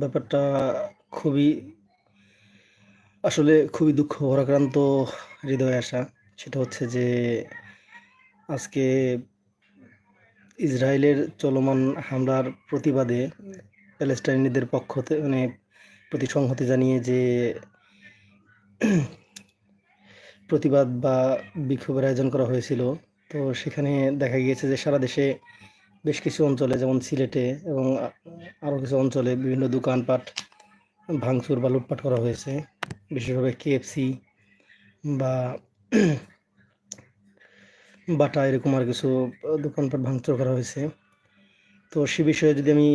ব্যাপারটা খুবই, আসলে খুবই দুঃখ ভারাক্রান্ত হৃদয়ে আসা। সেটা হচ্ছে যে, আজকে ইসরায়েলের চলমান হামলার প্রতিবাদে প্যালেস্টাইনিদের পক্ষ থেকে মানে প্রতি সংহতি জানিয়ে যে, প্রতিবাদ বা বিক্ষোভের আয়োজন করা হয়েছিল। তো সেখানে দেখা গিয়েছে যে সারা দেশে বেশ কিছু অঞ্চলে, যেমন সিলেটে এবং আরও কিছু অঞ্চলে বিভিন্ন দোকানপাট ভাঙচুর বা লুটপাট করা হয়েছে। বিশেষভাবে কেএফসি বা বাটা এরকম আর কিছু দোকানপাট ভাঙচুর করা হয়েছে। তো সে বিষয়ে যদি আমি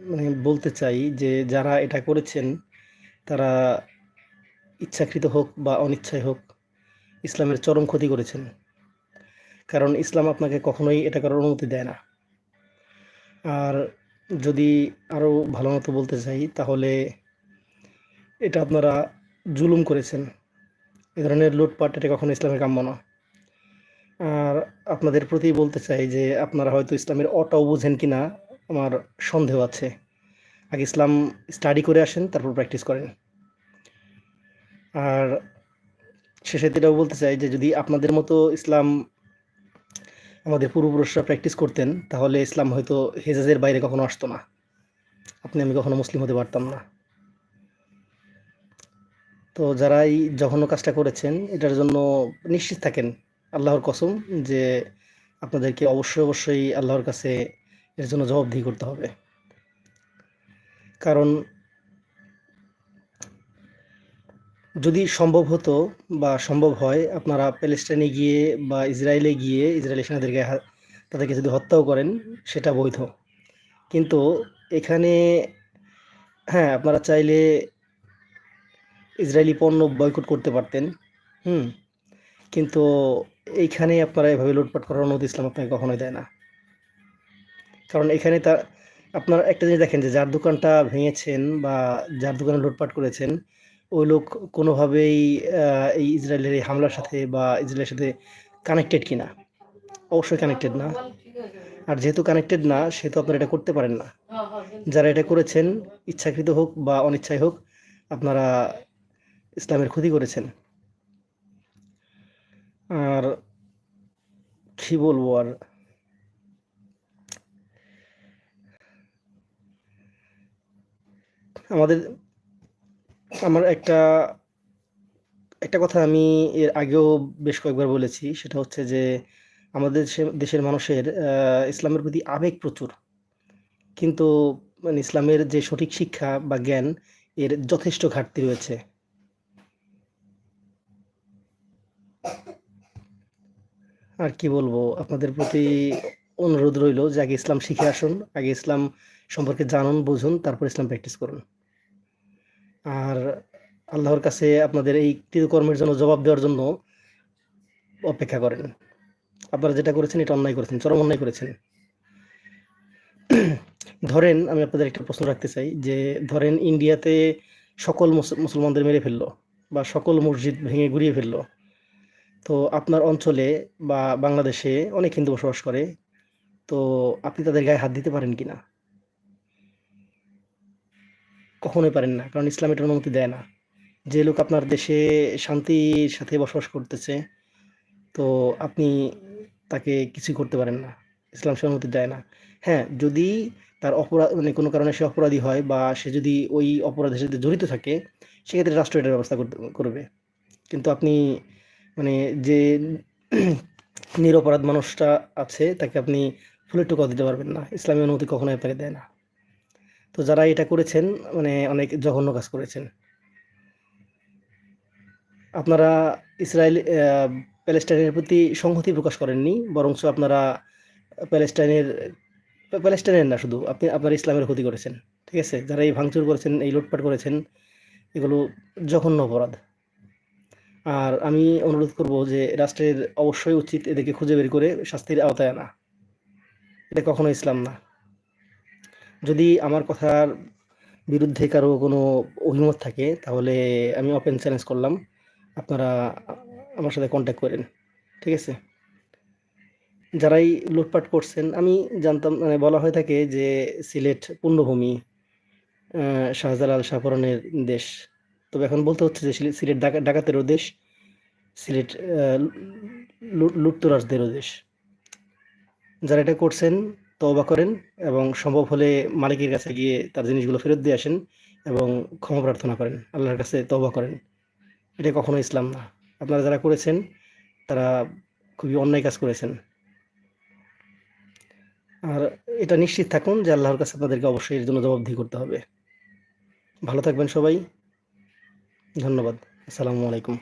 মানে বলতে চাই যে যারা এটা করেছেন, তারা ইচ্ছাকৃত হোক বা অনিচ্ছায় হোক, ইসলামের চরম ক্ষতি করেছেন। কারণ ইসলাম আপনাকে কখনোই এটা করার অনুমতি দেয় না। আর যদি আরও ভালো মতো বলতে চাই, তাহলে এটা আপনারা জুলুম করেছেন। এ ধরনের লুটপাট এটা কখনো ইসলামের কাম্য না। আর আপনাদের প্রতি বলতে চাই যে, আপনারা হয়তো ইসলামের অটাও বোঝেন কি না আমার সন্দেহ আছে। আগে ইসলাম স্টাডি করে আসেন, তারপর প্র্যাকটিস করেন। আর শেষে এটাও বলতে চাই যে, যদি আপনাদের মতো ইসলাম আমাদের পূর্বপুরুষরা প্র্যাকটিস করতেন, তাহলে ইসলাম হয়তো হেজাজের বাইরে কখনো আসতো না। আপনি আমি কখনো মুসলিম হতে পারতাম না। তো যারা এই জঘন্য কাজটা করেছেন, এটার জন্য নিশ্চিত থাকেন আল্লাহর কসম যে আপনাদেরকে অবশ্যই অবশ্যই আল্লাহর কাছে এর জন্য জবাবদিহি করতে হবে। কারণ যদি সম্ভব হতো বা সম্ভব হয় আপনারা প্যালেস্টাইনে গিয়ে বা ইসরায়েলে গিয়ে ইসরায়েলি সেনাদেরকে তাদেরকে যদি হত্যাও করেন, সেটা বৈধ। কিন্তু এখানে হ্যাঁ আপনারা চাইলে ইসরায়েলি পণ্য বয়কট করতে পারতেন, হুম। কিন্তু এইখানে আপনারা এভাবে লুটপাট করার অনুমতি ইসলাম আপনাকে কখনোই দেয় না। কারণ এখানে তা আপনার একটা জিনিস দেখেন যে যার দোকানটা ভেঙেছেন বা যার দোকানে লুটপাট করেছেন ওই লোক কোনোভাবেই এই ইসরায়েলের এই হামলার সাথে বা ইসরায়েলের সাথে কানেক্টেড কিনা? অবশ্যই কানেক্টেড না। আর যেহেতু কানেক্টেড না, সেহেতু আপনারা এটা করতে পারেন না। যারা এটা করেছেন, ইচ্ছাকৃত হোক বা অনিচ্ছায় হোক, আপনারা ইসলামের ক্ষতি করেছেন। আর কি বলব আর? আমাদের আমার একটা একটা কথা আমি এর আগেও বেশ কয়েকবার বলেছি, সেটা হচ্ছে যে আমাদের দেশের মানুষের ইসলামের প্রতি আবেগ প্রচুর। কিন্তু মানে ইসলামের যে সঠিক শিক্ষা বা জ্ঞান, এর যথেষ্ট ঘাটতি রয়েছে। আর কি বলব, আপনাদের প্রতি অনুরোধ রইল যে আগে ইসলাম শিখে আসুন, আগে ইসলাম সম্পর্কে জানুন, বুঝুন, তারপর ইসলাম প্র্যাকটিস করুন। আর আল্লাহর কাছে আপনাদের এই কৃতকর্মের জন্য জবাব দেওয়ার জন্য অপেক্ষা করেন। আপনারা যেটা করেছেন, এটা অন্যায় করেছেন, চরম অন্যায় করেছেন। ধরেন, আমি আপনাদের একটা প্রশ্ন রাখতে চাই যে, ধরেন ইন্ডিয়াতে সকল মুসলমানদের মেরে ফেলল বা সকল মসজিদ ভেঙে গুড়িয়ে ফেলল, তো আপনার অঞ্চলে বা বাংলাদেশে অনেক হিন্দু বসবাস করে, তো আপনি তাদের গায়ে হাত দিতে পারেন কিনা? কখনোই পারেন না, কারণ ইসলাম এটার অনুমতি দেয় না। যে লোক আপনার দেশে শান্তির সাথে বসবাস করতেছে, তো আপনি তাকে কিছুই করতে পারেন না। ইসলাম সে অনুমতি দেয় না। হ্যাঁ যদি তার অপরাধ মানে কোনো কারণে সে অপরাধী হয় বা সে যদি ওই অপরাধের সাথে জড়িত থাকে, সেক্ষেত্রে রাষ্ট্র এটার ব্যবস্থা করবে। কিন্তু আপনি মানে যে নিরপরাধ মানুষটা আছে, তাকে আপনি ফুলের টোকাও দিতে পারবেন না। ইসলামী অনুমতি কখনোই আপনাকে দেয় না। তো যারা এটা করেছেন মানে অনেক জঘন্য কাজ করেছেন। আপনারা ইসরায়েল প্যালেস্টাইনের প্রতি সংহতি প্রকাশ করেননি, বরঞ্চ আপনারা প্যালেস্টাইনের প্যালেস্টাইনের না শুধু, আপনি, আপনার ইসলামের ক্ষতি করেছেন, ঠিক আছে? যারা এই ভাঙচুর করেছেন, এই লুটপাট করেছেন, এগুলো জঘন্য অপরাধ। আর আমি অনুরোধ করব যে রাষ্ট্রের অবশ্যই উচিত এদেরকে খুঁজে বের করে শাস্তির আওতায় আনা। এটা কখনো ইসলাম না। যদি আমার কথার বিরুদ্ধে কারও কোনো অভিমত থাকে, তাহলে আমি ওপেন চ্যালেঞ্জ করলাম। আপনারা আমার সাথে কন্ট্যাক্ট করেন, ঠিক আছে? যারাই লুটপাট করছেন, আমি জানতাম মানে বলা হয়ে থাকে যে সিলেট পূর্ণভূমি শাহজালাল শাহপরানের দেশ। তবে এখন বলতে হচ্ছে যে সিলে- সিলেট ডাকা, ডাকাতেরও দেশ, সিলেট লুটতরাজদেরও দেশ। যারা এটা করছেন তওবা করেন এবং সম্ভব হলে মালিকের কাছে গিয়ে তার জিনিসগুলো ফেরত দিয়ে আসেন এবং ক্ষমা প্রার্থনা করেন, আল্লাহর কাছে তওবা করেন। এটা কখনো ইসলাম না। আপনারা যারা করেছেন, তারা খুবই অন্যায় কাজ করেছেন। আর এটা নিশ্চিত থাকুন যে আল্লাহর কাছে আপনাদেরকে অবশ্যই এর জন্য জবাবদিহি করতে হবে। ভালো থাকবেন সবাই। ধন্যবাদ। আসসালামু আলাইকুম।